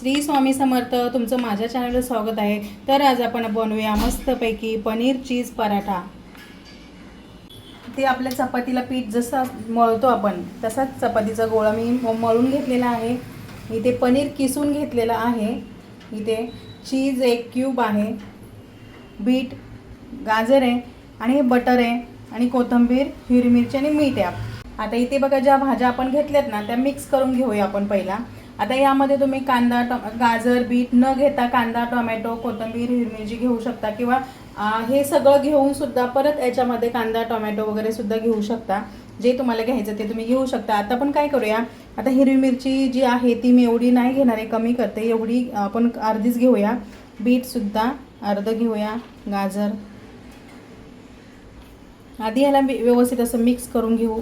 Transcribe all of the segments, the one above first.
श्री स्वामी समर्थ तुमचं माझ्या चॅनलला स्वागत आहे. तर आज आपण बनवूया मस्तपैकी पनीर चीज पराठा. ते आपल्या चपातीला पीठ जसं मळतो आपण तसाच चपातीचा गोळा मी मळून घेतलेला आहे. इथे पनीर किसून घेतलेलं आहे. इथे चीज एक क्यूब आहे. बीट गाजर आहे आणि हे बटर आहे आणि कोथिंबीर हिरवी मिरची आणि मीठ आहे. आता इथे बघा ज्या भाज्या आपण घेतल्यात ना त्या मिक्स करून घेऊया आपण पहिला. आता यामध्ये तुम्ही कांदा टो गाजर बीट न घेता कांदा टोमॅटो कोथिंबीर हिरवी मिरची घेऊ शकता किंवा हे सगळं घेऊन सुद्धा परत याच्यामध्ये कांदा टोमॅटो वगैरे सुद्धा घेऊ शकता. जे तुम्हाला घ्यायचं ते तुम्ही घेऊ शकता. आता पण काय करूया आता हिरवी मिरची जी आहे ती मी एवढी नाही घेणार आहे कमी करते. एवढी आपण अर्धीच घेऊया. बीटसुद्धा अर्ध घेऊया गाजर. आधी ह्याला व्यवस्थित असं मिक्स करून घेऊ.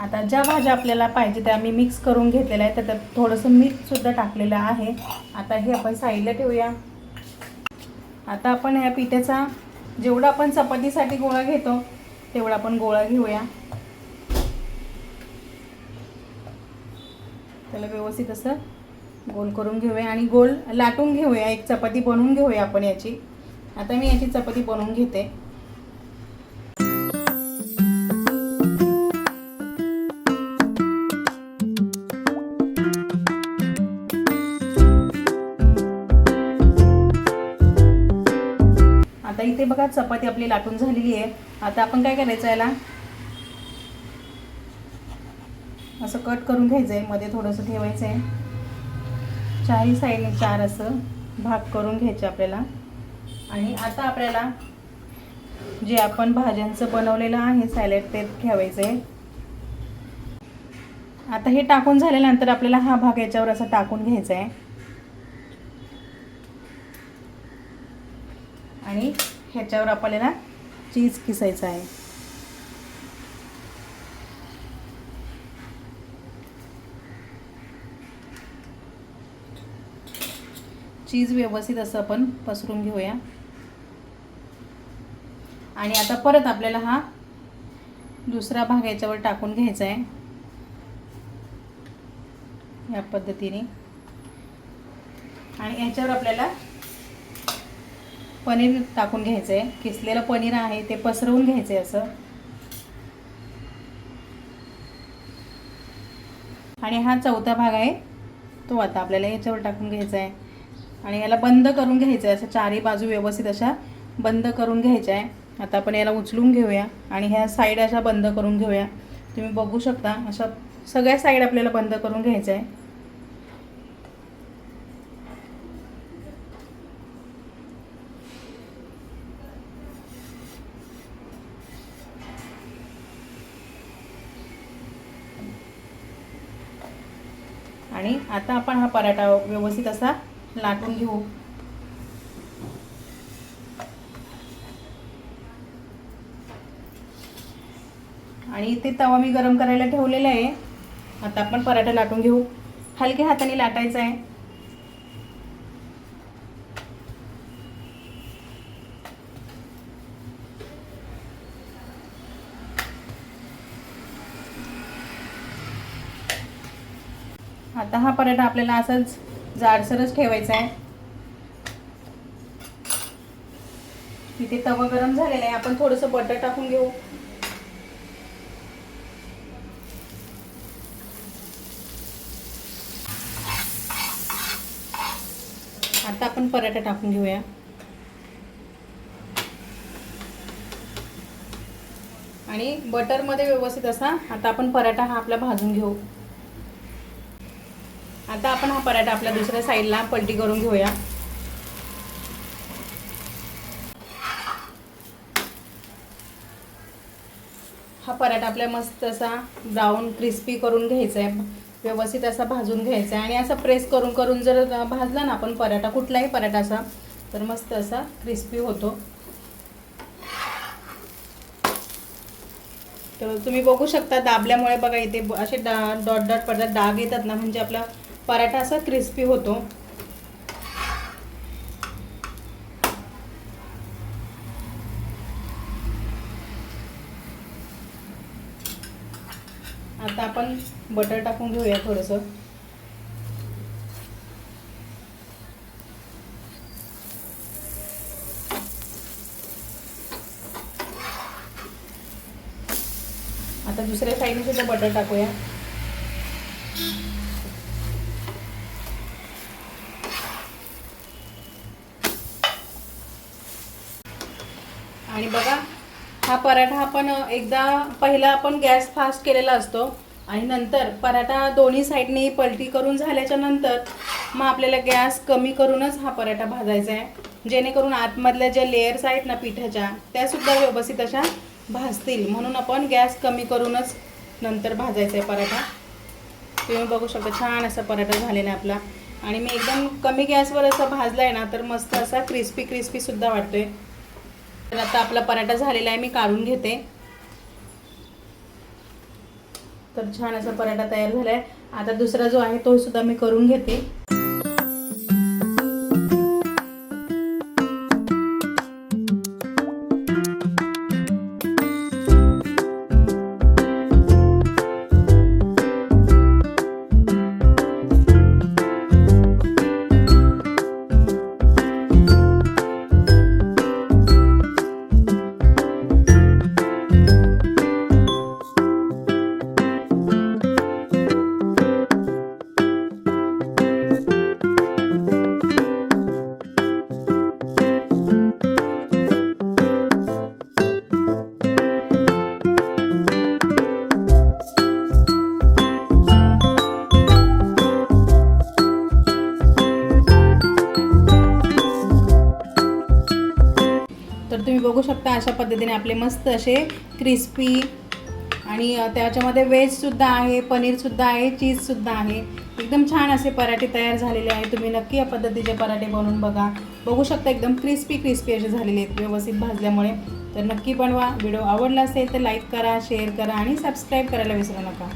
आता ज्या भाज्या आपल्याला पाहिजे त्या मी मिक्स करून घेतलेल्या आहेत. त्यात थोडंसं मीठसुद्धा टाकलेलं आहे. आता हे आपण साईडला ठेवूया. आता आपण ह्या पिठाचा जेवढा आपण चपातीसाठी गोळा घेतो तेवढा आपण गोळा घेऊया. त्याला व्यवस्थित असं गोल करून घेऊया आणि गोल लाटून घेऊया. एक चपाती बनवून घेऊया आपण याची. आता मी याची चपाती बनवून घेते. बघा चपाती आपली लाटून झालेली आहे. आता आपण काय करायचं याला? असं कट करून घ्यायचं आहे मध्ये थोडंसं ठेवायचं आहे चारही साईडने चार असं भाग करून घ्यायचे आपल्याला. आणि आता आपल्याला जे आपण भाज्यांचं बनवलेलं आहे सॅलेड ते ठेवायचं आहे आता हे टाकून झाल्यानंतर आपल्याला हा भाग याच्यावर असा टाकून घ्यायचा आहे आणि ह्याच्यावर आपल्याला चीज किसायचं आहे. चीज व्यवस्थित असं आपण पसरून घेऊया. आणि आता परत आपल्याला हा दुसरा भाग याच्यावर टाकून घ्यायचा आहे. या पद्धतीने. आणि याच्यावर आपल्याला पनीर टाकून घ्यायचं आहे किसलेलं पनीर आहे ते पसरवून घ्यायचं आहे असं. आणि हा चौथा भाग आहे तो आता आपल्याला याच्यावर टाकून घ्यायचा आहे आणि याला बंद करून घ्यायचं आहे असं चारही बाजू व्यवस्थित अशा बंद करून घ्यायच्या. आहे आता आपण याला उचलून घेऊया आणि ह्या साईड अशा बंद करून घेऊया. तुम्ही बघू शकता अशा सगळ्या साईड आपल्याला बंद करून घ्यायचं आहे आणि आता आपण हा पराठा व्यवस्थित असा लाटून घेऊ. आणि इथे तवा मी गरम करायला ठेवलेला आहे. आता आपण पराठा लाटून घेऊ. हलक्या हाताने लाटायचा आहे. आता हा पराठा आपल्याला असाच जाडसरच ठेवायचा आहे. इथे तवा गरम झालेला आहे. आपण थोडंसं बटर टाकून घेऊ. आता आपण पराठा टाकून घेऊया. आणि बटरमध्ये व्यवस्थित असा आता आपण पराठा हा आपला भाजून घेऊ. आता आपण हा पराठा आपल्या दुसऱ्या साईडला पलटी करून घेऊया. हा पराठा आपल्या मस्त असा ब्राऊन क्रिस्पी करून घ्यायचा आहे व्यवस्थित असा भाजून घ्यायचा आहे आणि असा प्रेस करून करून जर भाजला ना आपण पराठा कुठलाही पराठा असा तर मस्त असा क्रिस्पी होतो. तर तुम्ही बघू शकता दाबल्यामुळे बघा इथे असे डा डॉट डॉट पडतात डाग येतात ना म्हणजे आपला पराठा असा क्रिस्पी होतो. आता आपण बटर टाकून घेऊया थोडंसं. आता दुसऱ्या साईडने सुद्धा बटर टाकूया. आणि बघा हा पराठा आपण एकदा पहिला आपण गॅस फास्ट केलेला असतो आणि नंतर पराठा दोन्ही साईडने पलटी करून झाल्याच्यानंतर मग आपल्याला गॅस कमी करूनच हा पराठा भाजायचा आहे. जेणेकरून आतमधल्या ज्या लेयर्स आहेत ना पिठाच्या त्यासुद्धा व्यवस्थित अशा भाजतील. म्हणून आपण गॅस कमी करूनच नंतर भाजायचा आहे पराठा. तुम्ही बघू शकता छान असा पराठा झालेला आहे आपला. आणि मी एकदम कमी गॅसवर असा भाजला आहे ना तर मस्त असा क्रिस्पी क्रिस्पीसुद्धा वाटतो आहे तर आता आपला पराठा झालेला आहे मी काढून घेते. तर छान असा पराठा तयार झाला आहे आता दुसरा जो आहे तो सुद्धा मी करून घेते. बघू शकता अशा पद्धतीने आपले मस्त असे क्रिस्पी आणि त्याच्यामध्ये व्हेजसुद्धा आहे पनीरसुद्धा आहे चीजसुद्धा आहे. एकदम छान असे पराठे तयार झालेले आहे तुम्ही नक्की या पद्धतीचे पराठे बनवून बघा. बघू शकता एकदम क्रिस्पी क्रिस्पी असे झालेले आहेत. व्यवस्थित भाजल्यामुळे. तर नक्की बनवा. व्हिडिओ आवडला असेल तर लाईक करा शेअर करा आणि सबस्क्राईब करायला विसरू नका.